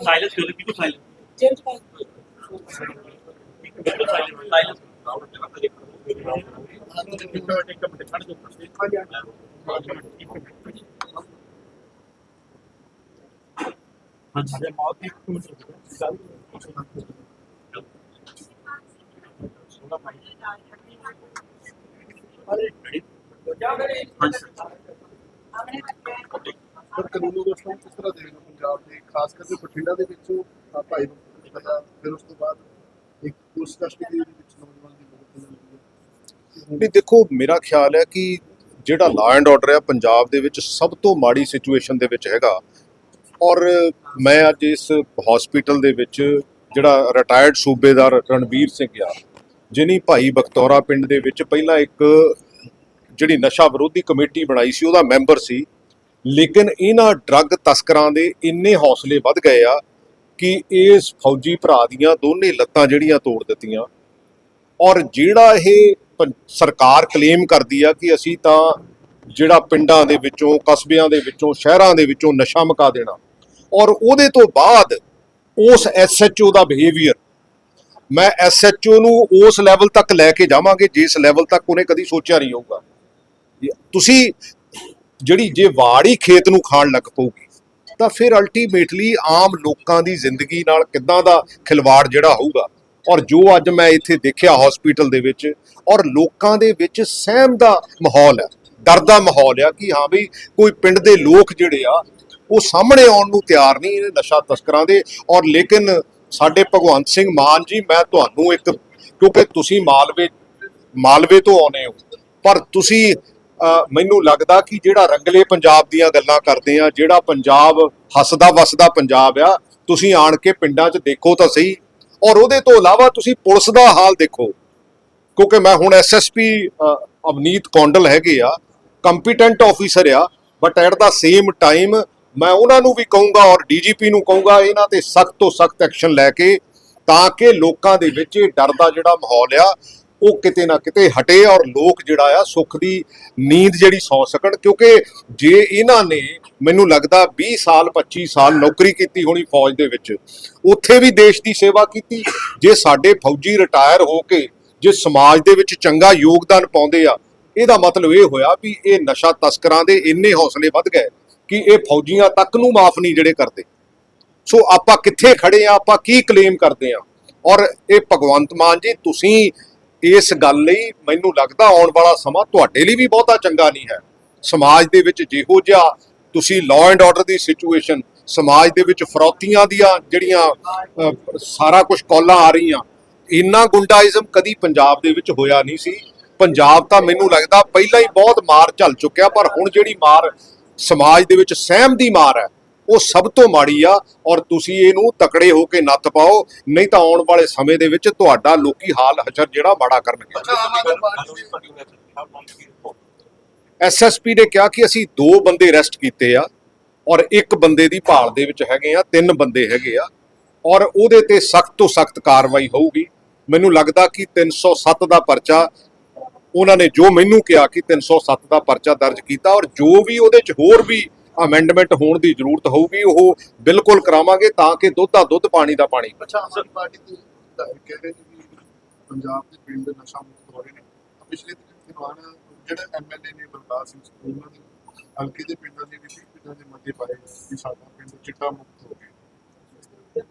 Silence ਕਿਉਂ ਬਿਲਕੁਲ silence change ਕਰ ਬਿਲਕੁਲ ਸਾਇਲੈਂਸ ਸਾਇਲੈਂਸ ਹਾਂਜੀ। ਹਾਂਜੀ। ਪਰ ਕਾਨੂੰਨੀ ਦੋਸਤਾਂ ਨੂੰ ਕਿਸ ਤਰ੍ਹਾਂ ਦੇਖਦੇ ਹੋ ਪੰਜਾਬ ਦੇ, ਖਾਸ ਕਰਕੇ ਬਠਿੰਡਾ ਦੇ ਵਿੱਚ ਭਾਈ ਨੂੰ ਫਿਰ ਉਸ ਤੋਂ ਬਾਅਦ ਇੱਕ ਪੁਲਿਸ ਕਸਟਡੀ ਦੇ ਵਿੱਚ ਨੌਜਵਾਨ ਦੀ ਮੌਤ ਹੋ ਜਾਂਦੀ ਹੈ। ਨਹੀਂ, ਦੇਖੋ, ਮੇਰਾ ਖਿਆਲ ਹੈ ਕਿ ਜਿਹੜਾ ਲਾ ਐਂਡ ਆਰਡਰ ਹੈ ਪੰਜਾਬ ਦੇ ਵਿੱਚ ਸਭ ਤੋਂ ਮਾੜੀ ਸਿਚੁਏਸ਼ਨ ਦੇ ਵਿੱਚ ਹੈਗਾ। ਔਰ ਮੈਂ ਅੱਜ ਇਸ ਹਸਪੀਟਲ ਦੇ ਵਿੱਚ ਜਿਹੜਾ ਰਿਟਾਇਰਡ ਸੂਬੇਦਾਰ ਰਣਵੀਰ ਸਿੰਘ ਆ, ਜਿਨੀ ਭਾਈ ਬਖਤੌਰਾ ਪਿੰਡ ਦੇ ਵਿੱਚ ਪਹਿਲਾਂ ਇੱਕ ਜਿਹੜੀ ਨਸ਼ਾ ਵਿਰੋਧੀ ਕਮੇਟੀ ਬਣਾਈ ਸੀ, ਉਹਦਾ ਮੈਂਬਰ ਸੀ। ਲੇਕਿਨ ਇਹਨਾਂ ਡਰੱਗ ਤਸਕਰਾਂ ਦੇ ਇੰਨੇ ਹੌਸਲੇ ਵੱਧ ਗਏ ਆ ਕਿ ਇਸ ਫੌਜੀ ਭਰਾ ਦੀਆਂ ਦੋਨੇ ਲੱਤਾਂ ਜਿਹੜੀਆਂ ਤੋੜ ਦਿੱਤੀਆਂ। ਔਰ ਜਿਹੜਾ ਇਹ ਪੰ- ਸਰਕਾਰ ਕਲੇਮ ਕਰਦੀ ਆ ਕਿ ਅਸੀਂ ਤਾਂ ਜਿਹੜਾ ਪਿੰਡਾਂ ਦੇ ਵਿੱਚੋਂ, ਕਸਬਿਆਂ ਦੇ ਵਿੱਚੋਂ, ਸ਼ਹਿਰਾਂ ਦੇ ਵਿੱਚੋਂ ਨਸ਼ਾ ਮੁਕਾ ਦੇਣਾ। ਔਰ ਉਹਦੇ ਤੋਂ ਬਾਅਦ ਉਸ ਐਸਐਚਓ ਦਾ ਬਿਹੇਵੀਅਰ ਮੈਂ ਐਸਐਚਓ ਨੂੰ ਉਸ ਲੈਵਲ ਤੱਕ ਲੈ ਕੇ ਜਾਵਾਂਗੇ, ਜਿਸ ਲੈਵਲ ਤੱਕ ਉਹਨੇ ਕਦੀ ਸੋਚਿਆ ਨਹੀਂ ਹੋਊਗਾ। ਤੁਸੀਂ ਜਿਹੜੀ ਜੇ ਵਾੜ ਹੀ ਖੇਤ ਨੂੰ ਖਾਣ ਲੱਗ ਪਊਗੀ, ਤਾਂ ਫਿਰ ਅਲਟੀਮੇਟਲੀ ਆਮ ਲੋਕਾਂ ਦੀ ਜ਼ਿੰਦਗੀ ਨਾਲ ਕਿੱਦਾਂ ਦਾ ਖਿਲਵਾੜ ਜਿਹੜਾ ਹੋਊਗਾ? ਔਰ ਜੋ ਅੱਜ ਮੈਂ ਇੱਥੇ ਦੇਖਿਆ ਹਸਪੀਟਲ ਦੇ ਵਿੱਚ, ਔਰ ਲੋਕਾਂ ਦੇ ਵਿੱਚ ਸਹਿਮ ਦਾ ਮਾਹੌਲ ਹੈ, ਡਰ ਦਾ ਮਾਹੌਲ ਆ ਕਿ ਹਾਂ ਵੀ ਕੋਈ ਪਿੰਡ ਦੇ ਲੋਕ ਜਿਹੜੇ ਆ, ਉਹ ਸਾਹਮਣੇ ਆਉਣ ਨੂੰ ਤਿਆਰ ਨਹੀਂ ਇਹ ਨਸ਼ਾ ਤਸਕਰਾਂ ਦੇ। ਔਰ ਲੇਕਿਨ ਸਾਡੇ ਭਗਵੰਤ ਸਿੰਘ ਮਾਨ ਜੀ, ਮੈਂ ਤੁਹਾਨੂੰ ਇੱਕ, ਕਿਉਂਕਿ ਤੁਸੀਂ ਮਾਲਵੇ ਮਾਲਵੇ ਤੋਂ ਆਉਨੇ ਹੋ, ਪਰ ਤੁਸੀਂ ਮੈਨੂੰ ਲੱਗਦਾ ਕਿ ਜਿਹੜਾ ਰੰਗਲੇ ਪੰਜਾਬ ਦੀਆਂ ਗੱਲਾਂ ਕਰਦੇ ਆ, ਜਿਹੜਾ ਪੰਜਾਬ ਹੱਸਦਾ ਵਸਦਾ ਪੰਜਾਬ ਆ, ਤੁਸੀਂ ਆਣ ਕੇ ਪਿੰਡਾਂ 'ਚ ਦੇਖੋ ਤਾਂ ਸਹੀ। ਔਰ ਉਹਦੇ ਤੋਂ ਇਲਾਵਾ ਤੁਸੀਂ ਪੁਲਿਸ ਦਾ ਹਾਲ ਦੇਖੋ। ਕਿਉਂਕਿ ਮੈਂ ਹੁਣ ਐਸਐਸਪੀ ਅਵਨੀਤ ਕੌਂਡਲ ਹੈਗੇ ਆ, ਕੰਪੀਟੈਂਟ ਆਫੀਸਰ ਆ but at the same time ਮੈਂ ਉਹਨਾਂ ਨੂੰ ਵੀ ਕਹੂੰਗਾ ਔਰ ਡੀਜੀਪੀ ਨੂੰ ਕਹੂੰਗਾ, ਇਹਨਾਂ ਤੇ ਸਖਤ ਤੋਂ ਸਖਤ ਐਕਸ਼ਨ ਲੈ ਕੇ ਤਾਂ ਕਿ ਲੋਕਾਂ ਦੇ ਵਿੱਚ ਇਹ ਡਰ ਦਾ ਜਿਹੜਾ ਮਾਹੌਲ ਆ ਉਹ ਕਿਤੇ ਨਾ ਕਿਤੇ ਹਟੇ ਔਰ ਲੋਕ ਜਿਹੜਾ ਆ ਸੁੱਖ ਦੀ ਨੀਂਦ ਜਿਹੜੀ ਸੌ ਸਕਣ, ਕਿਉਂਕਿ ਜੇ ਇਹਨਾਂ ਨੇ ਮੈਨੂੰ ਲੱਗਦਾ 20 ਸਾਲ 25 ਸਾਲ ਨੌਕਰੀ ਕੀਤੀ ਹੋਣੀ ਫੌਜ ਦੇ ਵਿੱਚ, ਉੱਥੇ ਵੀ ਦੇਸ਼ ਦੀ ਸੇਵਾ ਕੀਤੀ, ਜੇ ਸਾਡੇ ਫੌਜੀ ਰਿਟਾਇਰ ਹੋ ਕੇ ਜੇ ਸਮਾਜ ਦੇ ਵਿੱਚ ਚੰਗਾ ਯੋਗਦਾਨ ਪਾਉਂਦੇ ਆ, ਇਹਦਾ ਮਤਲਬ ਇਹ ਹੋਇਆ ਵੀ ਇਹ ਨਸ਼ਾ ਤਸਕਰਾਂ ਦੇ ਇੰਨੇ ਹੌਸਲੇ ਵੱਧ ਗਏ ਕਿ ਇਹ ਫੌਜੀਆਂ ਤੱਕ ਨੂੰ ਮਾਫ ਨਹੀਂ ਜਿਹੜੇ ਕਰਦੇ। ਸੋ ਆਪਾਂ ਕਿੱਥੇ ਖੜੇ ਆ, ਆਪਾਂ ਕੀ ਕਲੇਮ ਕਰਦੇ ਆ? ਔਰ ਇਹ ਭਗਵੰਤ ਮਾਨ ਜੀ, ਤੁਸੀਂ ਇਸ ਗੱਲ ਲਈ ਮੈਨੂੰ ਲੱਗਦਾ ਆਉਣ ਵਾਲਾ ਸਮਾਂ ਤੁਹਾਡੇ ਲਈ ਵੀ ਬਹੁਤਾ ਚੰਗਾ ਨਹੀਂ ਹੈ। ਸਮਾਜ ਦੇ ਵਿੱਚ ਜਿਹੋ ਜਿਹਾ ਤੁਸੀਂ ਲਾਅ ਐਂਡ ਆਰਡਰ ਦੀ ਸਿਚੁਏਸ਼ਨ ਸਮਾਜ ਦੇ ਵਿੱਚ ਫਰੌਤੀਆਂ ਦੀਆਂ ਜਿਹੜੀਆਂ ਸਾਰਾ ਕੁਝ ਕੌਲਾਂ ਆ ਰਹੀਆਂ, ਇੰਨਾ ਗੁੰਡਾਇਜ਼ਮ ਕਦੀ ਪੰਜਾਬ ਦੇ ਵਿੱਚ ਹੋਇਆ ਨਹੀਂ ਸੀ। ਪੰਜਾਬ ਤਾਂ ਮੈਨੂੰ ਲੱਗਦਾ ਪਹਿਲਾਂ ਹੀ ਬਹੁਤ ਮਾਰ ਝੱਲ ਚੁੱਕਿਆ, ਪਰ ਹੁਣ ਜਿਹੜੀ ਮਾਰ ਸਮਾਜ ਦੇ ਵਿੱਚ ਸਹਿਮ ਦੀ ਮਾਰ ਹੈ ਉਹ ਸਭ ਤੋਂ ਮਾੜੀ ਆ ਔਰ ਤੁਸੀਂ ਇਹਨੂੰ ਤਕੜੇ ਹੋ ਕੇ ਨੱਥ ਪਾਓ ਨਹੀਂ ਤਾਂ ਆਉਣ ਵਾਲੇ ਸਮੇਂ ਦੇ ਵਿੱਚ ਤੁਹਾਡਾ ਲੋਕੀ ਹਾਲ ਹਸ਼ਰ ਜਿਹੜਾ ਮਾੜਾ ਕਰਨਗੇ। ਐਸਐਸਪੀ ਨੇ ਕਿਹਾ ਕਿ ਅਸੀਂ ਦੋ ਬੰਦੇ ਅਰੈਸਟ ਕੀਤੇ ਆ ਔਰ ਇੱਕ ਬੰਦੇ ਦੀ ਭਾਲ ਦੇ ਵਿੱਚ ਹੈਗੇ ਆ ਤਿੰਨ ਬੰਦੇ ਹੈਗੇ ਆ ਔਰ ਉਹਦੇ ਤੇ ਸਖਤ ਤੋਂ ਸਖਤ ਕਾਰਵਾਈ ਹੋਊਗੀ। ਮੈਨੂੰ ਲੱਗਦਾ ਕਿ 307 ਦਾ ਪਰਚਾ ਉਹਨਾਂ ਨੇ ਜੋ ਮੈਨੂੰ ਕਿਹਾ ਕਿ 307 ਦਾ ਪਰਚਾ ਦਰਜ ਕੀਤਾ ਔਰ ਜੋ ਵੀ ਉਹਦੇ ਚ ਹੋਰ ਵੀ ਅਮੈਂਡਮੈਂਟ ਹੋਣ ਦੀ ਜ਼ਰੂਰਤ ਹੋਊਗੀ ਉਹ ਬਿਲਕੁਲ ਕਰਾਵਾਂਗੇ ਤਾਂ ਕਿ ਦੁੱਧ ਦਾ ਦੁੱਧ ਪਾਣੀ ਦਾ ਪਾਣੀ ਅੱਛਾ ਆਮ ਆਦਮੀ ਪਾਰਟੀ ਦੀ ਤਾਂ ਇਹ ਕਹਿ ਰਹੇ ਨੇ ਕਿ ਪੰਜਾਬ ਦੇ ਪਿੰਡ ਨਸ਼ਾ ਮੁਕਤ ਹੋ ਰਹੇ ਨੇ। ਪਿਛਲੇ ਦਿਨ ਦਿਵਾਨ ਜਿਹੜੇ ਐਮਐਲਏ ਨੇ ਬਲਕਾਰ ਸਿੰਘ ਸਕੂਲ ਉਹਨਾਂ ਦੇ ਹਲਕੇ ਦੇ ਪਿੰਡਾਂ ਦੇ ਵਿੱਚ ਪਿੰਡਾਂ ਦੇ ਮੱਦੇ ਪਾਏ ਕਿ ਸਾਡਾ ਪਿੰਡ ਚਿੱਟਾ ਮੁਕਤ ਹੋ ਗਿਆ।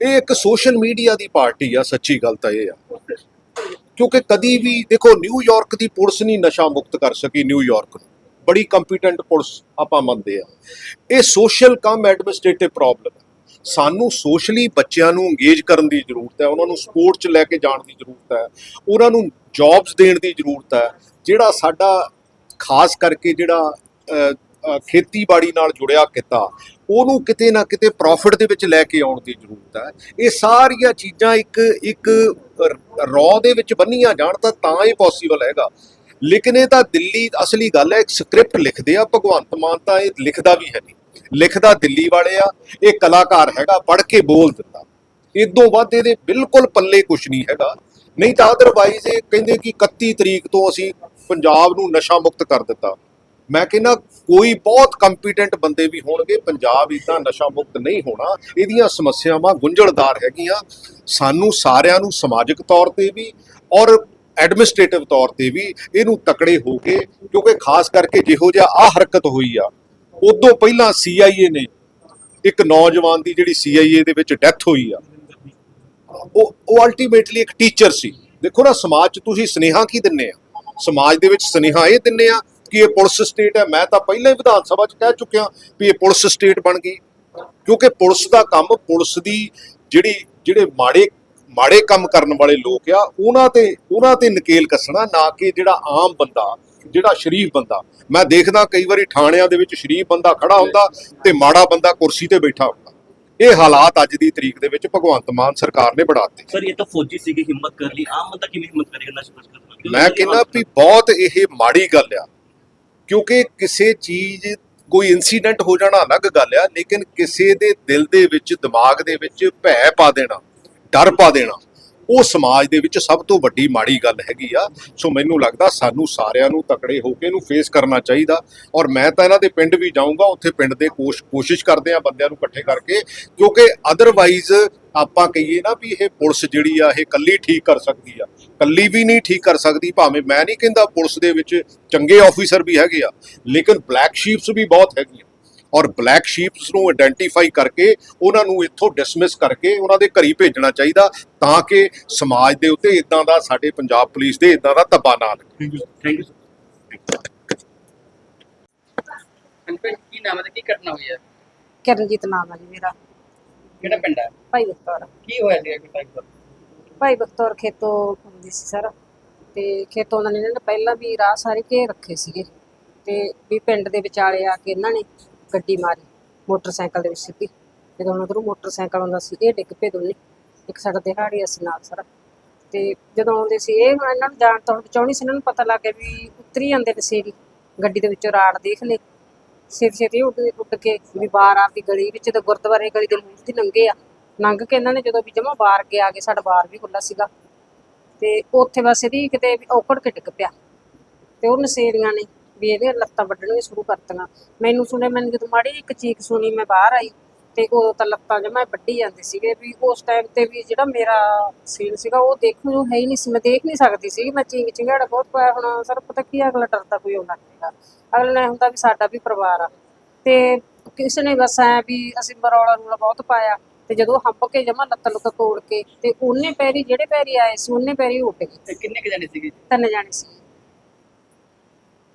ਇਹ ਇੱਕ ਸੋਸ਼ਲ ਮੀਡੀਆ ਦੀ ਪਾਰਟੀ ਆ ਸੱਚੀ ਗੱਲ ਤਾਂ ਇਹ ਆ। ਕਿਉਂਕਿ ਕਦੀ ਵੀ ਦੇਖੋ ਨਿਊਯਾਰਕ ਦੀ ਪੁਲਿਸ ਨਹੀਂ ਨਸ਼ਾ ਮੁਕਤ ਕਰ ਸਕੀ ਨਿਊਯਾਰਕ ਨੂੰ। ਬੜੀ ਕੰਪੀਟੈਂਟ ਪੁਲਿਸ ਆਪਾਂ ਮੰਨਦੇ ਆ। ਇਹ ਸੋਸ਼ਲ ਕਮ ਐਡਮਿਨਿਸਟ੍ਰੇਟਿਵ ਪ੍ਰੋਬਲਮ ਹੈ। ਸਾਨੂੰ ਸੋਸ਼ਲੀ ਬੱਚਿਆਂ ਨੂੰ ਇੰਗੇਜ ਕਰਨ ਦੀ ਜ਼ਰੂਰਤ ਹੈ, ਉਹਨਾਂ ਨੂੰ ਸਪੋਰਟ 'ਚ ਲੈ ਕੇ ਜਾਣ ਦੀ ਜ਼ਰੂਰਤ ਹੈ, ਉਹਨਾਂ ਨੂੰ ਜੌਬਸ ਦੇਣ ਦੀ ਜ਼ਰੂਰਤ ਹੈ, ਜਿਹੜਾ ਸਾਡਾ ਖਾਸ ਕਰਕੇ ਜਿਹੜਾ ਖੇਤੀਬਾੜੀ ਨਾਲ ਜੁੜਿਆ ਕਿੱਤਾ, ਉਹਨੂੰ ਕਿਤੇ ਨਾ ਕਿਤੇ ਪ੍ਰੋਫਿਟ ਦੇ ਵਿੱਚ ਲੈ ਕੇ ਆਉਣ ਦੀ ਜ਼ਰੂਰਤ ਹੈ। ਇਹ ਸਾਰੀਆਂ ਚੀਜ਼ਾਂ ਇੱਕ ਇੱਕ ਰੌ ਦੇ ਵਿੱਚ ਬੰਨੀਆਂ ਜਾਣ ਤਾਂ ਤਾਂ ਇਹ ਪੋਸੀਬਲ ਹੈਗਾ। ਲੇਕਿਨ ਇਹ ਤਾਂ ਦਿੱਲੀ ਅਸਲੀ ਗੱਲ ਹੈ, ਇੱਕ ਸਕ੍ਰਿਪਟ ਲਿਖਦੇ ਆ, ਭਗਵੰਤ ਮਾਨ ਤਾਂ ਇਹ ਲਿਖਦਾ ਵੀ ਹੈ ਨਹੀਂ। ਲਿਖਦਾ ਦਿੱਲੀ ਵਾਲੇ ਆ, ਇਹ ਕਲਾਕਾਰ ਹੈਗਾ, ਪੜ੍ਹ ਕੇ ਬੋਲ ਦਿੰਦਾ। ਇਦੋਂ ਵੱਧ ਇਹਦੇ ਬਿਲਕੁਲ ਪੱਲੇ ਕੁਝ ਨਹੀਂ ਹੈਗਾ। ਨਹੀਂ ਤਾਂ ਅਦਰਵਾਈਜ਼ ਇਹ ਕਹਿੰਦੇ ਕਿ 31 ਤਰੀਕ ਤੋਂ ਅਸੀਂ ਪੰਜਾਬ ਨੂੰ ਨਸ਼ਾ ਮੁਕਤ ਕਰ ਦਿੱਤਾ। ਮੈਂ ਕਹਿੰਦਾ ਕੋਈ ਬਹੁਤ ਕੰਪੀਟੈਂਟ ਬੰਦੇ ਵੀ ਹੋਣਗੇ, ਪੰਜਾਬ ਇਦਾਂ ਨਸ਼ਾ ਮੁਕਤ ਨਹੀਂ ਹੋਣਾ। ਇਹਦੀਆਂ ਸਮੱਸਿਆਵਾਂ ਗੁੰਝਲਦਾਰ ਹੈਗੀਆਂ। ਸਾਨੂੰ ਸਾਰਿਆਂ ਨੂੰ ਸਮਾਜਿਕ ਤੌਰ ਤੇ ਵੀ ਔਰ ਐਡਮਿਨਿਸਟ੍ਰੇਟਿਵ ਤੌਰ ਤੇ ਵੀ ਇਹਨੂੰ ਤਕੜੇ ਹੋ ਕੇ, ਕਿਉਂਕਿ ਖਾਸ ਕਰਕੇ ਜਿਹੋ ਜਿਹਾ ਆ ਹਰਕਤ ਹੋਈ ਆ, ਉਦੋਂ ਪਹਿਲਾਂ CIA ਨੇ ਇੱਕ ਨੌਜਵਾਨ ਦੀ ਜਿਹੜੀ CIA ਦੇ ਵਿੱਚ ਡੈਥ ਹੋਈ ਆ, ਉਹ ਉਹ ਅਲਟੀਮੇਟਲੀ ਇੱਕ ਟੀਚਰ ਸੀ। ਦੇਖੋ ਨਾ, ਸਮਾਜ 'ਚ ਤੁਸੀਂ ਸਨੇਹਾ ਕੀ ਦਿੰਨੇ ਆ? ਸਮਾਜ ਦੇ ਵਿੱਚ ਸਨੇਹਾ ਇਹ ਦਿੰਨੇ ਆ ਕਿ ਇਹ ਪੁਲਿਸ ਸਟੇਟ ਹੈ ਮੈਂ ਤਾਂ ਪਹਿਲਾਂ ਹੀ ਵਿਧਾਨ ਸਭਾ 'ਚ ਕਹਿ ਚੁੱਕਿਆ ਵੀ ਇਹ ਪੁਲਿਸ ਸਟੇਟ ਬਣ ਗਈ, ਕਿਉਂਕਿ ਪੁਲਿਸ ਦਾ ਕੰਮ ਪੁਲਿਸ ਦੀ ਜਿਹੜੀ, ਜਿਹੜੇ ਮਾੜੇ ਮਾੜੇ ਕੰਮ ਕਰਨ ਵਾਲੇ ਲੋਕ ਆ ਉਹਨਾਂ ਤੇ ਉਹਨਾਂ ਤੇ ਨਕੇਲ ਕੱਸਣਾ ਨਾ ਕਿ ਜਿਹੜਾ ਆਮ ਬੰਦਾ ਜਿਹੜਾ ਸ਼ਰੀਫ ਬੰਦਾ। ਮੈਂ ਦੇਖਦਾ ਕਈ ਵਾਰੀ ਥਾਣਿਆਂ ਦੇ ਵਿੱਚ ਸ਼ਰੀਫ ਬੰਦਾ ਖੜਾ ਹੁੰਦਾ ਤੇ ਮਾੜਾ ਬੰਦਾ ਕੁਰਸੀ ਤੇ ਬੈਠਾ ਹੁੰਦਾ। ਇਹ ਹਾਲਾਤ ਅੱਜ ਦੀ ਤਰੀਕ ਦੇ ਵਿੱਚ ਭਗਵੰਤ ਮਾਨ ਸਰਕਾਰ ਨੇ ਬਣਾਤੇ ਸਰ ਇਹ ਤਾਂ ਫੌਜੀ ਸੀਗੇ ਹਿੰਮਤ ਕਰ ਲਈ। ਆਮ ਬੰਦਾ ਕਿਵੇਂ ਹਿੰਮਤ ਕਰੇਗਾ? ਨਸ਼ਾ ਕਰਨ। ਮੈਂ ਕਹਿੰਦਾ ਵੀ ਬਹੁਤ ਇਹ ਮਾੜੀ ਗੱਲ ਆ। ਕਿਉਂਕਿ ਕਿਸੇ ਚੀਜ਼ ਕੋਈ ਇਨਸੀਡੈਂਟ ਹੋ ਜਾਣਾ ਅਲੱਗ ਗੱਲ ਆ ਲੇਕਿਨ ਕਿਸੇ ਦੇ ਦਿਲ ਦੇ ਵਿੱਚ ਦਿਮਾਗ ਦੇ ਵਿੱਚ ਭੈ ਪਾ ਦੇਣਾ। ਡਰ ਪਾ ਦੇਣਾ। ਉਹ ਸਮਾਜ ਦੇ ਵਿੱਚ ਸਭ ਤੋਂ ਵੱਡੀ ਮਾੜੀ ਗੱਲ ਹੈਗੀ ਆ। ਸੋ ਮੈਨੂੰ ਲੱਗਦਾ ਸਾਨੂੰ ਸਾਰਿਆਂ ਨੂੰ ਤਕੜੇ ਹੋ ਕੇ ਇਹਨੂੰ ਫੇਸ ਕਰਨਾ ਚਾਹੀਦਾ। ਔਰ ਮੈਂ ਤਾਂ ਇਹਨਾਂ ਦੇ ਪਿੰਡ ਵੀ ਜਾਊਂਗਾ, ਉੱਥੇ ਪਿੰਡ ਦੇ ਕੋਸ਼, ਕੋਸ਼ਿਸ਼ ਕਰਦੇ ਆ ਬੰਦਿਆਂ ਨੂੰ ਇਕੱਠੇ ਕਰਕੇ। ਕਿਉਂਕਿ ਅਦਰਵਾਈਜ਼ ਆਪਾਂ ਕਹੀਏ ਨਾ ਵੀ ਇਹ ਪੁਲਿਸ ਜਿਹੜੀ ਆ, ਇਹ ਕੱਲੀ ਠੀਕ ਕਰ ਸਕਦੀ ਆ। ਕੱਲੀ ਵੀ ਨਹੀਂ ਠੀਕ ਕਰ ਸਕਦੀ, ਭਾਵੇਂ ਮੈਂ ਨਹੀਂ ਕਹਿੰਦਾ ਪੁਲਿਸ ਦੇ ਵਿੱਚ ਚੰਗੇ ਆਫੀਸਰ ਵੀ ਹੈਗੇ ਆ। ਲੇਕਿਨ ਬਲੈਕ ਸ਼ੀਪਸ ਵੀ ਬਹੁਤ ਹੈਗੀਆਂ। ਔਰ ਬਲੈਕ ਸ਼ੀਪਸ ਨੂੰ ਆਇਡੈਂਟੀਫਾਈ ਕਰਕੇ ਉਹਨਾਂ ਨੂੰ ਇੱਥੋਂ ਡਿਸਮਿਸ ਕਰਕੇ ਉਹਨਾਂ ਦੇ ਘਰੀ ਭੇਜਣਾ ਚਾਹੀਦਾ ਤਾਂ ਕਿ ਸਮਾਜ ਦੇ ਉੱਤੇ ਇਦਾਂ ਦਾ ਸਾਡੇ ਪੰਜਾਬ ਪੁਲਿਸ ਦੇ ਇਦਾਂ ਦਾ ਧੱਬਾ ਨਾ ਲੱਗੇ। ਥੈਂਕ ਯੂ ਸਰ ਅੰਕਲ ਕੀ ਨਾਮ ਹੈ ਕੀ ਘਟਨਾ ਹੋਈ ਹੈ? ਕਿਰਨਜੀਤ ਨਾਮ ਹੈ ਜੀ ਮੇਰਾ। ਕਿਹੜਾ ਪਿੰਡ ਹੈ? ਭਾਈ ਬਖਤੌਰ। ਕੀ ਹੋਇਆ ਸੀ ਕਿ ਭਾਈ ਕੋਲ ਭਾਈ ਬਖਤੌਰ ਖੇਤੋਂ ਹੁੰਦੀ ਸੀ ਸਰ। ਤੇ ਖੇਤੋਂ ਉਹਨਾਂ ਨੇ ਪਹਿਲਾਂ ਵੀ ਰਾਹ ਸਾਰੇ ਘੇਰ ਰੱਖੇ ਸੀਗੇ। ਤੇ ਵੀ ਪਿੰਡ ਦੇ ਵਿਚਾਲੇ ਆ ਕੇ ਇਹਨਾਂ ਨੇ ਗੱਡੀ ਮਾਰੀ, ਮੋਟਰਸਾਈਕਲ ਦੇ ਵਿੱਚ ਸਿੱਧੀ। ਜਦੋਂ ਉਹਨਾਂ ਕੋਲ ਮੋਟਰਸਾਈਕਲ ਆਉਂਦਾ ਸੀ, ਇਹ ਡਿੱਗ ਪਏ ਦੋਨੇ। ਇੱਕ ਸਾਡਾ ਦਿਹਾੜੀ ਅਸੀਂ ਨਾਲ ਸਰ। ਤੇ ਜਦੋਂ ਆਉਂਦੇ ਸੀ, ਇਹ ਹੁਣ ਇਹਨਾਂ ਨੂੰ ਜਾਣ ਤੋਂ ਬਚਾਉਣੀ ਸੀ, ਇਹਨਾਂ ਨੂੰ ਪਤਾ ਲੱਗ ਗਿਆ ਵੀ ਉਤਰੀ ਜਾਂਦੇ ਨੇ ਸੇਰੀ। ਗੱਡੀ ਦੇ ਵਿੱਚੋਂ ਰਾੜ ਦੇਖ ਲਏ। ਸਿਰ ਛੇਤੀ ਉੱਡ ਉੱਡ ਕੇ ਵੀ ਬਾਹਰ ਆ ਵੀ ਗਲੀ ਵਿੱਚ ਤੇ ਗੁਰਦੁਆਰੇ ਗਲੀ ਦੇ ਮੂੰਹ ਦੀ ਲੰਘੇ ਆ। ਲੰਘ ਕੇ ਇਹਨਾਂ ਨੇ ਜਦੋਂ ਵੀ ਜਮਾ ਬਾਹਰ ਕੇ ਆ ਗਏ ਸਾਡਾ ਬਾਹਰ ਵੀ ਖੁੱਲਾ ਸੀਗਾ। ਤੇ ਉੱਥੇ ਬਸ ਇਹਦੀ ਕਿਤੇ ਵੀ ਔਕੜ ਕੇ ਡਿੱਗ ਪਿਆ। ਤੇ ਉਹ ਨਸ਼ੇਰੀਆਂ ਨੇ ਵੀ ਇਹਦੇ ਲੱਤਾਂ ਵੱਢਣੀਆਂ ਸ਼ੁਰੂ ਕਰਤੀਆਂ। ਮੈਨੂੰ ਸੁਣੇ ਮੈਨੂੰ ਜਦੋਂ ਮਾੜੀ ਜਿਹੀ ਇੱਕ ਚੀਕ ਸੁਣੀ ਮੈਂ ਬਾਹਰ ਆਈ ਤੇ ਉਦੋਂ ਤਾਂ ਲੱਤਾਂ ਜਮਾ ਵੱਢੀ ਜਾਂਦੇ ਸੀਗੇ ਵੀ ਉਸ ਟਾਈਮ ਤੇ ਵੀ ਜਿਹੜਾ ਮੇਰਾ ਸੀਨ ਸੀਗਾ ਉਹ ਦੇਖਣ ਨੂੰ ਹੈ ਹੀ ਨਹੀਂ ਸੀ। ਮੈਂ ਦੇਖ ਨਹੀਂ ਸਕਦੀ ਸੀ। ਮੈਂ ਚੀਕ ਚਿੰਗਾੜਾ ਬਹੁਤ ਪਾਇਆ ਹੁਣ। ਸਰ ਪਤਾ ਕੀ ਅਗਲਾ ਡਰਦਾ ਕੋਈ ਆਉਂਦਾ ਨਹੀਂਗਾ ਅਗਲੇ ਨੇ ਹੁੰਦਾ ਵੀ ਸਾਡਾ ਵੀ ਪਰਿਵਾਰ ਆ। ਤੇ ਕਿਸੇ ਨੇ ਬਸ ਐ ਵੀ ਅਸੀਂ ਮਰੌਲਾ ਰੂਲਾ ਬਹੁਤ ਪਾਇਆ। ਤੇ ਜਦੋਂ ਹੰਪ ਕੇ ਜਮਾ ਲੱਤ ਲੁੱਤ ਤੋੜ ਕੇ ਤੇ ਉਹਨੇ ਪੈਰੀ ਜਿਹੜੇ ਪੈਰੀ ਆਏ ਸੀ ਉਹਨੇ ਪੈਰੀ ਉੱਡ ਗਏ ਕਿੰਨੇ ਕੁ ਜਣੇ ਸੀਗੇ? ਤਿੰਨ ਜਾਣੇ ਸੀ।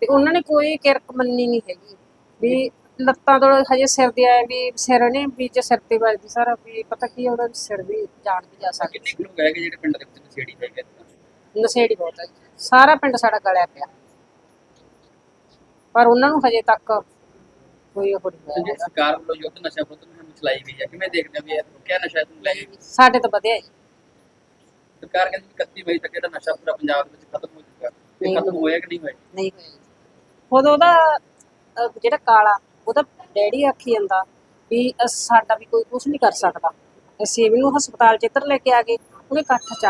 ਤੇ ਉਹਨਾਂ ਨੇ ਕੋਈ ਕਿਰਕ ਮੰਨੀ ਨਹੀਂ ਹੈਗੀ। ਵੀ ਲੱਤਾਂ ਤੋਂ ਹਜੇ ਸਿਰ ਦੇ ਆਏ ਵੀ ਸਿਰ ਨੇ ਵਿੱਚ ਸਿਰ ਤੇ ਵੱਜਦੀ ਸਾਰਾ ਵੀ ਪਤਾ ਕੀ ਆ, ਉਹਦਾ ਸਿਰ ਵੀ ਜਾਣ ਵੀ ਜਾ ਸਕਦਾ। ਕਿੰਨੇ ਕੁ ਲੋਕ ਹੈਗੇ ਜਿਹੜੇ ਪਿੰਡ ਦੇ ਵਿੱਚ ਨਸ਼ੇੜੀ ਹੈਗੇ ਨਸ਼ੇੜੀ ਬਹੁਤ ਹੈ ਜੀ। ਸਾਰਾ ਪਿੰਡ ਸਾਡਾ ਗਲਿਆ ਪਿਆ। ਪਰ ਉਹਨਾਂ ਨੂੰ ਹਜੇ ਤੱਕ ਕੋਈ ਉਹ ਤੇ ਨਹੀਂ ਜਿਹੜੀ ਹੋਇਆ ਸਰਕਾਰ ਵੱਲੋਂ ਯੁੱਧ ਨਸ਼ਾ ਵਿਰੁੱਧ ਮੁਹਿੰਮ ਚਲਾਈ ਗਈ ਹੈ ਕਿਵੇਂ ਦੇਖਦੇ ਹੋ ਵੀ ਇਹ ਰੁਕਿਆ ਨਸ਼ਾ ਨੂੰ ਲੈ ਕੇ ਸਾਡੇ ਤਾਂ ਵਧਿਆ ਜੀ। ਸਰਕਾਰ ਕਹਿੰਦੀ ਵੀ 31 ਮਈ ਤੱਕ ਇਹਦਾ ਨਸ਼ਾ ਪੂਰਾ ਪੰਜਾਬ ਦੇ ਵਿੱਚ ਖਤਮ ਹੋ ਜਾਊਗਾ ਨਹੀਂ ਖਤਮ ਹੋਇਆ ਕਿ ਨਹੀਂ ਹੋਇਆ? ਨਹੀਂ ਹੋਇਆ ਜੀ। ਖੁਦ ਉਹਦਾ ਅਹ, ਜਿਹੜਾ ਕਾਲਾ ਉਹਦਾ ਡੈਡੀ ਆਖੀ ਜਾਂਦਾ ਵੀ ਅਸ- ਸਾਡਾ ਵੀ ਕੋਈ ਕੁਝ ਨਹੀਂ ਕਰ ਸਕਦਾ। ਅਸੀਂ ਵੀ ਨੂੰ ਹਸਪਤਾਲ ਚ ਇੱਧਰ ਲੈ ਕੇ ਆ ਗਏ ਉਹਨੇ ਇਕੱਠ ਚ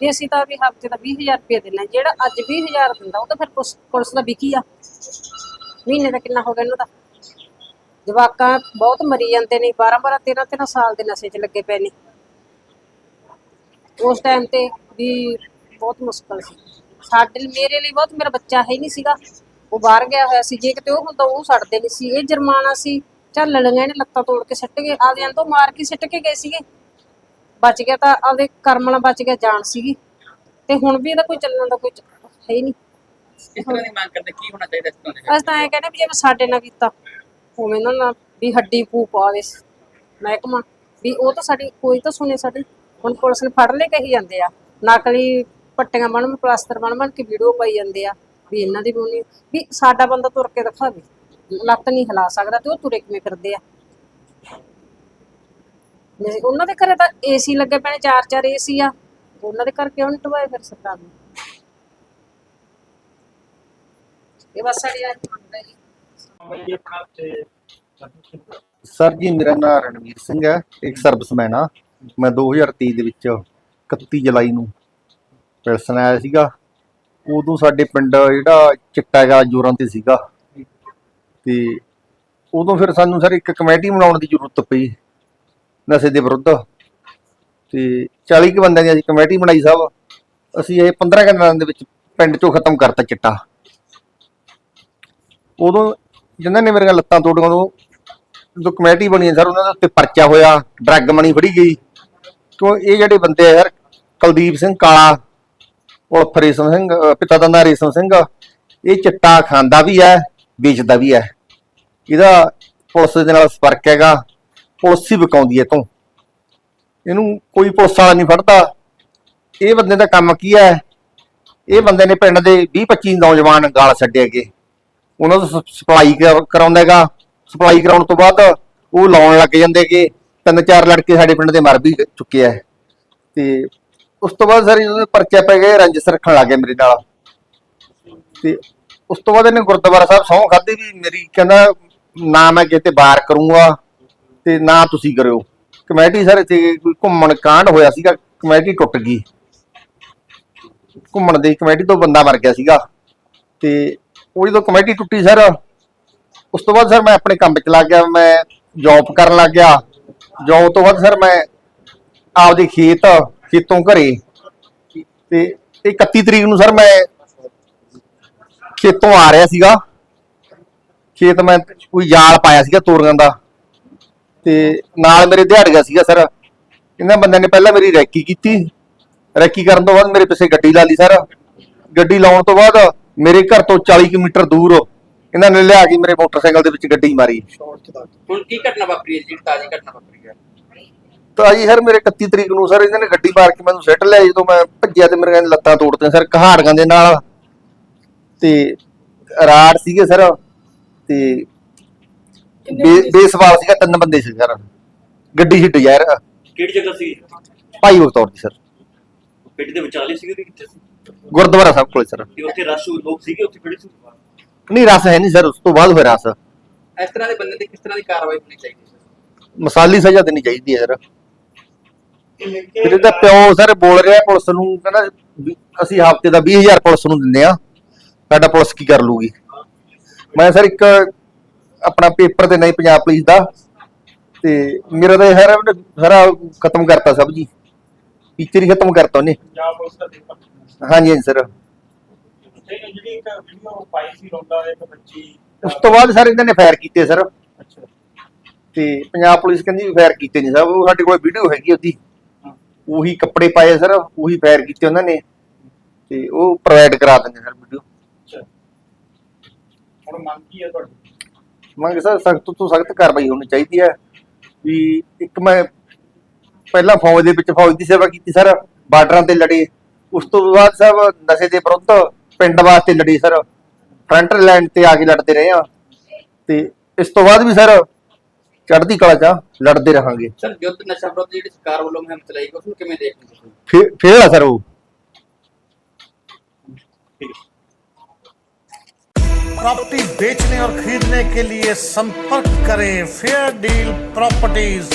ਵੀ ਅਸੀਂ ਤਾਂ ਵੀ ਹਫ਼ਤੇ ਦਾ 20000 ਰੁਪਏ ਦੇਣਾ ਜਿਹੜਾ ਅੱਜ 20000 ਦਿੰਦਾ ਉਹ ਤਾਂ ਫਿਰ ਪੁਲਿਸ ਪੁਲਿਸ ਦਾ ਵਿਕੀ ਆ? ਮਹੀਨੇ ਦਾ ਕਿੰਨਾ ਹੋ ਗਿਆ ਇਹਨਾਂ ਦਾ? ਜਵਾਕਾਂ ਬਹੁਤ ਮਰੀ ਜਾਂਦੇ ਨੇ 12 12 13 13 ਸਾਲ ਦੇ ਨਸ਼ੇ 'ਚ ਲੱਗੇ ਪਏ ਨੇ। ਉਸ ਟਾਈਮ ਤੇ ਵੀ ਬਹੁਤ ਮੁਸ਼ਕਲ ਸੀ। ਸਾਡੇ ਮੇਰੇ ਲਈ ਬਹੁਤ ਮੇਰਾ ਬੱਚਾ ਹੈ ਹੀ ਨਹੀਂ ਸੀਗਾ। ਉਹ ਬਾਹਰ ਗਿਆ ਹੋਇਆ ਸੀ ਜੇ ਕਿਤੇ ਉਹ ਹੁੰਦਾ ਉਹ ਛੱਡਦੇ ਨਹੀਂ ਸੀ ਇਹ ਜੁਰਮਾਨਾ ਸੀ। ਚੱਲ ਲੜੀਆਂ ਨੇ ਲੱਤਾਂ ਤੋੜ ਕੇ ਸਿੱਟ ਗਏ। ਆਪਦਿਆਂ ਤੋਂ ਮਾਰ ਕੇ ਸਿੱਟ ਕੇ ਗਏ ਸੀਗੇ। ਬਚ ਗਿਆ ਤਾਂ ਆਪਦੇ ਕਰਮ ਨਾਲ ਬਚ ਗਿਆ ਜਾਨ ਸੀਗੀ। ਤੇ ਹੁਣ ਵੀ ਇਹਦਾ ਕੋਈ ਚੱਲਣ ਦਾ ਕੋਈ ਹੈ ਹੀ ਨਹੀਂ। ਇਸ ਤਰ੍ਹਾਂ ਦੀ ਮੰਗ ਕਰਦੇ ਕੀ ਹੋਣਾ ਚਾਹੀਦਾ ਇਸ ਤਰ੍ਹਾਂ ਦੇ ਅਸੀਂ ਤਾਂ ਐਂ ਕਹਿੰਦੇ ਵੀ ਜਿਵੇਂ ਸਾਡੇ ਨਾਲ ਕੀਤਾ ਉਵੇਂ ਇਹਨਾਂ ਨਾਲ ਵੀ ਹੱਡੀ ਪੂ ਪਾਵੇ ਮਹਿਕਮਾ। ਵੀ ਉਹ ਤਾਂ ਸਾਡੀ ਕੋਈ ਤਾਂ ਸੁਣੇ ਸਾਡੀ। ਹੁਣ ਪੁਲਿਸ ਨੇ ਫੜ ਲੈ ਕਹੀ ਜਾਂਦੇ ਆ। ਨਕਲੀ ਪੱਟੀਆਂ ਬਣ ਪਲਾਸਟਰ ਬਣ ਬਣ ਕੇ ਵੀਡੀਓ ਪਾਈ ਜਾਂਦੇ ਆ। ਵੀ ਇਹਨਾਂ ਦੀ ਬੋਲੀ ਵੀ ਸਾਡਾ ਬੰਦਾ ਤੁਰ ਕੇ ਦਿਖਾਵੇ। ਲੱਤ ਨਹੀਂ ਹਿਲਾ ਸਕਦਾ ਤੇ ਉਹ ਤੁਰੇ ਕਿਵੇਂ ਫਿਰਦੇ ਆ। ਜੇ ਉਹਨਾਂ ਦੇ ਘਰੇ ਤਾਂ ਏਸੀ ਲੱਗੇ ਪਏ ਚਾਰ ਚਾਰ ਏਸੀ ਆ। ਉਹਨਾਂ ਦੇ ਘਰ ਕਿਉਂ ਨਹੀਂ ਢਵਾਏ ਫਿਰ ਸਰਕਾਰ ਨੇ? ਇਹ ਬਸ ਸਾਡੀ ਅੱਜ ਮੰਗ ਹੈ ਜੀ। ਸਰ ਜੀ, ਮੇਰਾ ਨਾਮ ਰਣਵੀਰ ਸਿੰਘ ਹੈ, ਇੱਕ ਸਰਵਿਸਮੈਨ ਆ। ਮੈਂ 2023 ਦੇ ਵਿੱਚ 31 ਜੁਲਾਈ ਨੂੰ ਪੈਲਸਨ ਆਇਆ ਸੀਗਾ। ਉਦੋਂ ਸਾਡੇ ਪਿੰਡ ਜਿਹੜਾ ਚਿੱਟਾ ਗਾ ਜੋਰਾਂ ਤੇ ਸੀਗਾ। ਤੇ ਉਦੋਂ ਫਿਰ ਸਾਨੂੰ ਸਰ ਇੱਕ ਕਮੇਟੀ ਬਣਾਉਣ ਦੀ ਜ਼ਰੂਰਤ ਪਈ, ਨਸ਼ੇ ਦੇ ਵਿਰੁੱਧ। ਤੇ 40 ਕੁ ਬੰਦਿਆਂ ਦੀ ਅਸੀਂ ਕਮੇਟੀ ਬਣਾਈ ਸਾਹਿਬ ਅਸੀਂ ਇਹ 15 ਦਿਨਾਂ ਦੇ ਵਿੱਚ ਪਿੰਡ ਚੋਂ ਖਤਮ ਕਰਤਾ ਚਿੱਟਾ। ਉਦੋਂ ਜਿਨ੍ਹਾਂ ਨੇ ਮੇਰੀਆਂ ਲੱਤਾਂ ਤੋੜੀਆਂ, ਉਦੋਂ ਜਦੋਂ ਕਮੇਟੀ ਬਣੀ ਸਰ, ਉਹਨਾਂ ਦੇ ਉੱਤੇ ਪਰਚਾ ਹੋਇਆ, ਡਰੱਗ ਮਨੀ ਫੜੀ ਗਈ। ਕਿਉਂ ਇਹ ਜਿਹੜੇ ਬੰਦੇ ਆ ਯਾਰ, ਕੁਲਦੀਪ ਸਿੰਘ ਕਾਲਾ ਉਲਫ ਰੇਸ਼ਮ ਸਿੰਘ, ਅਹ ਪਿਤਾ ਦਾ ਨਾਂ ਰੇਸ਼ਮ ਸਿੰਘ ਇਹ ਚਿੱਟਾ ਖਾਂਦਾ ਵੀ ਹੈ ਵੇਚਦਾ ਵੀ ਹੈ। ਇਹਦਾ ਪੁਲਿਸ ਦੇ ਨਾਲ ਸੰਪਰਕ ਹੈਗਾ, ਪੁਲਿਸ ਹੀ ਵਿਕਾਉਂਦੀ ਹੈ ਤੋਂ ਇਹਨੂੰ ਕੋਈ ਪੁਲਿਸ ਵਾਲਾ ਨਹੀਂ ਫੜਦਾ। ਇਹ ਬੰਦੇ ਦਾ ਕੰਮ ਕੀ ਹੈ? ਇਹ ਬੰਦੇ ਨੇ ਪਿੰਡ ਦੇ 20 25 ਨੌਜਵਾਨ ਗਾਲ ਛੱਡੇ ਅੱਗੇ ਉਹਨਾਂ ਤੋਂ ਸ- ਸਪਲਾਈ ਕਰ- ਕਰਾਉਂਦਾ ਹੈਗਾ। ਸਪਲਾਈ ਕਰਾਉਣ ਤੋਂ ਬਾਅਦ ਉਹ ਲਾਉਣ ਲੱਗ ਜਾਂਦੇ ਕਿ ਤਿੰਨ ਚਾਰ ਲੜਕੇ ਸਾਡੇ ਪਿੰਡ ਦੇ ਮਰ ਵੀ ਚੁੱਕੇ ਆ। ਤੇ ਉਸ ਤੋਂ ਬਾਅਦ ਸਰ ਜਦੋਂ ਪਰਚੇ ਪੈ ਗਏ, ਰੰਜਿਸ਼ ਰੱਖਣ ਲੱਗ ਮੇਰੇ ਨਾਲ। ਤੇ ਉਸ ਤੋਂ ਬਾਅਦ ਇਹਨੇ ਗੁਰਦੁਆਰਾ ਸਾਹਿਬ ਸਹੁੰ ਖਾਧੀ ਵੀ ਮੇਰੀ, ਕਹਿੰਦਾ ਨਾ ਮੈਂ ਕਿਤੇ ਬਾਹਰ ਕਰੂੰਗਾ ਤੇ ਨਾ ਤੁਸੀਂ ਕਰਿਓ। ਕਮੇਟੀ ਸਰ ਇੱਥੇ ਕੋਈ ਘੁੰਮਣ ਕਾਂਡ ਹੋਇਆ ਸੀਗਾ, ਕਮੇਟੀ ਟੁੱਟ ਗਈ। ਘੁੰਮਣ ਦੀ ਕਮੇਟੀ ਤੋਂ ਬੰਦਾ ਮਰ ਗਿਆ ਸੀਗਾ। ਤੇ ਉਹ ਜਦੋਂ ਕਮੇਟੀ ਟੁੱਟੀ ਸਰ, ਉਸ ਤੋਂ ਬਾਅਦ ਸਰ ਮੈਂ ਆਪਣੇ ਕੰਮ 'ਚ ਲੱਗ ਗਿਆ, ਮੈਂ ਜੌਬ ਕਰਨ ਲੱਗ ਗਿਆ। ਜੌਬ ਤੋਂ ਬਾਅਦ ਸਰ ਮੈਂ ਆਪਦੇ ਖੇਤ ਖੇਤੋਂ ਘਰੇ। ਤੇ 31 ਤਰੀਕ ਨੂੰ ਸਰ ਮੈਂ ਖੇਤੋਂ ਆ ਰਿਹਾ ਸੀਗਾ। ਖੇਤ ਮੈਂ ਕੋਈ ਜਾਲ ਪਾਇਆ ਸੀਗਾ ਤੋਰੀਆਂ ਦਾ। ਤੇ ਨਾਲ ਮੇਰੇ ਦਿਹਾੜੀਆ ਸੀਗਾ ਸਰ। ਇਹਨਾਂ ਬੰਦਿਆਂ ਨੇ ਪਹਿਲਾਂ ਮੇਰੀ ਰੈਕੀ ਕੀਤੀ। ਰੈਕੀ ਕਰਨ ਤੋਂ ਬਾਅਦ ਮੇਰੇ ਪਿੱਛੇ ਗੱਡੀ ਲਾ ਲਈ ਸਰ। ਗੱਡੀ ਲਾਉਣ ਤੋਂ ਬਾਅਦ ਮੇਰੇ ਘਰ ਤੋਂ 40 ਕਿਲੋਮੀਟਰ ਦੂਰ ਇਹਨਾਂ ਨੇ ਲਿਆ ਕੇ ਮੇਰੇ ਮੋਟਰਸਾਈਕਲ ਦੇ ਵਿੱਚ ਗੱਡੀ ਮਾਰੀ। ਹੁਣ ਕੀ ਘਟਨਾ ਵਾਪਰੀ ਹੈ ਜਿਹੜੀ ਤਾਜ਼ੀ ਘਟਨਾ ਵਾਪਰੀ ਹੈ। ਤਾਂ ਜੀ ਸਰ ਮੇਰੇ 31 ਤਰੀਕ ਨੂੰ ਸਰ ਇਹਨਾਂ ਨੇ ਗੱਡੀ ਮਾਰ ਕੇ ਮੈਨੂੰ ਸੈੱਟ ਲਿਆ ਜਦੋਂ ਮੈਂ ਭੱਜਿਆ ਤੇ ਮੇਰੇ ਲੱਤਾਂ ਤੋੜਤੀਆਂ ਸਰ ਕਹਾੜੀਆਂ ਦੇ ਨਾਲ। ਤੇ ਰਾੜ ਸੀਗੇ ਸਰ ਤੇ ਬੇ- ਬੇਸਵਾਲ ਸੀਗਾ ਤਿੰਨ ਬੰਦੇ ਸੀ ਸਰ। ਗੱਡੀ ਸੀ ਡਿਜ਼ਾਇਰ ਕਿਹੜੀ ਜਗ੍ਹਾ ਸੀ? ਭਾਈ ਬਖਤੌਰ ਦੀ ਸਰ। ਪਿੰਡ ਦੇ ਵਿਚਾਲੇ ਸੀਗੇ ਕਿ ਕਿੱਥੇ ਸੀ? ਗੁਰਦੁਆਰਾ ਸਾਹਿਬ ਕੋਲੇ ਸਰ। ਤੇ ਉੱਥੇ ਰਸ਼ ਲੋਕ ਸੀਗੇ ਉੱਥੇ ਖੜੇ ਸੀ? ਨਹੀਂ ਰਸ ਹੈ ਨਹੀਂ ਸਰ ਉਸ ਤੋਂ ਬਾਅਦ ਹੋਇਆ ਰਸ। ਇਸ ਤਰ੍ਹਾਂ ਦੇ ਬੰਦੇ ਤੇ ਕਿਸ ਤਰ੍ਹਾਂ ਦੀ ਕਾਰਵਾਈ ਹੋਣੀ ਚਾਹੀਦੀ ਹੈ? ਮਸਾਲੀ ਸਜ਼ਾ ਦੇਣੀ ਚਾਹੀਦੀ ਹੈ ਸਰ। ਫਿਰ ਇਹਦਾ ਪਿਓ ਸਰ ਬੋਲ ਰਿਹਾ ਪੁਲਿਸ ਨੂੰ ਕਹਿੰਦਾ ਵੀ ਅਸੀਂ ਹਫ਼ਤੇ ਦਾ 20000 ਪੁਲਿਸ ਨੂੰ ਦਿੰਦੇ ਆ ਸਾਡਾ ਪੁਲਿਸ ਕੀ ਕਰ ਲੂਗੀ? ਮੈਂ ਸਰ ਇੱਕ ਆਪਣਾ ਪੇਪਰ ਤੇ ਨਹੀਂ ਪੰਜਾਬ ਪੁਲਿਸ ਦਾ ਤੇ ਮੇਰਾ ਤਾਂ ਸਾਰਾ ਸਾਰਾ ਖਤਮ ਕਰਤਾ ਸਭ ਜੀ। ਟੀਚਰ ਹੀ ਖਤਮ ਕਰਤਾ ਉਹਨੇ। ਪੰਜਾਬ ਪੁਲਿਸ ਦਾ ਪੇਪਰ। ਹਾਂਜੀ ਹਾਂਜੀ ਸਰ। ਤੇ ਜਿਹੜੀ ਇੱਕ ਵੀਡੀਓ ਪਾਈ ਸੀ ਰੋਂਦਾ ਇੱਕ ਬੱਚੀ। ਉਸ ਤੋਂ ਬਾਅਦ ਸਰ ਇਹਨਾਂ ਨੇ ਫਾਇਰ ਕੀਤੇ ਸਰ। ਅੱਛਾ। ਤੇ ਪੰਜਾਬ ਪੁਲਿਸ ਕਹਿੰਦੀ ਫਾਇਰ ਕੀਤੇ ਨਹੀਂ ਸਰ। ਉਹ ਸਾਡੇ ਕੋਲ ਵੀਡੀਓ ਹੈਗੀ ਉਹਦੀ। ਉਹੀ ਕੱਪੜੇ ਪਾਏ ਸਰ ਉਹੀ ਫਾਇਰ ਕੀਤੇ ਉਹਨਾਂ ਨੇ ਤੇ ਉਹ ਪ੍ਰੋਵਾਈਡ ਕਰਾ ਦਿੰਦੇ ਸਰ ਵੀਡੀਓ ਹੁਣ ਮੰਗ ਕੀ ਹੈ ਤੁਹਾਡੀ? ਮੰਗ ਸਰ ਸਖਤ ਤੋਂ ਸਖਤ ਕਾਰਵਾਈ ਹੋਣੀ ਚਾਹੀਦੀ ਹੈ ਵੀ ਇੱਕ ਮੈਂ ਪਹਿਲਾਂ ਫੌਜ ਦੇ ਵਿੱਚ ਫੌਜ ਦੀ ਸੇਵਾ ਕੀਤੀ ਸਰ ਬਾਰਡਰਾਂ ਤੇ ਲੜੇ। ਉਸ ਤੋਂ ਬਾਅਦ ਸਭ ਨਸ਼ੇ ਦੇ ਵਿਰੁੱਧ ਪਿੰਡ ਵਾਸਤੇ ਲੜੀ ਸਰ। ਫਰੰਟ ਲਾਈਨ ਤੇ ਆ ਕੇ ਲੜਦੇ ਰਹੇ ਆ ਤੇ ਇਸ ਤੋਂ ਬਾਅਦ ਵੀ ਸਰ ਚੜ੍ਹਦੀ ਕਲਾ ਚ ਆ, ਲੜਦੇ ਰਹਾਂਗੇ ਸਰ ਯੁੱਧ ਨਸ਼ਾ ਵਿਰੋਧ ਜਿਹੜੀ ਸਰਕਾਰ ਵੱਲੋਂ ਮੁਹਿੰਮ ਚਲਾਈ ਗਈ ਉਸ ਨੂੰ ਕਿਵੇਂ ਦੇਖਦੇ ਹੋ ਤੁਸੀਂ ਫੇ- ਫੇਲ ਆ ਸਰ ਉਹ प्रॉपर्टी बेचने और खरीदने के लिए संपर्क करें फेयर डील प्रॉपर्टीज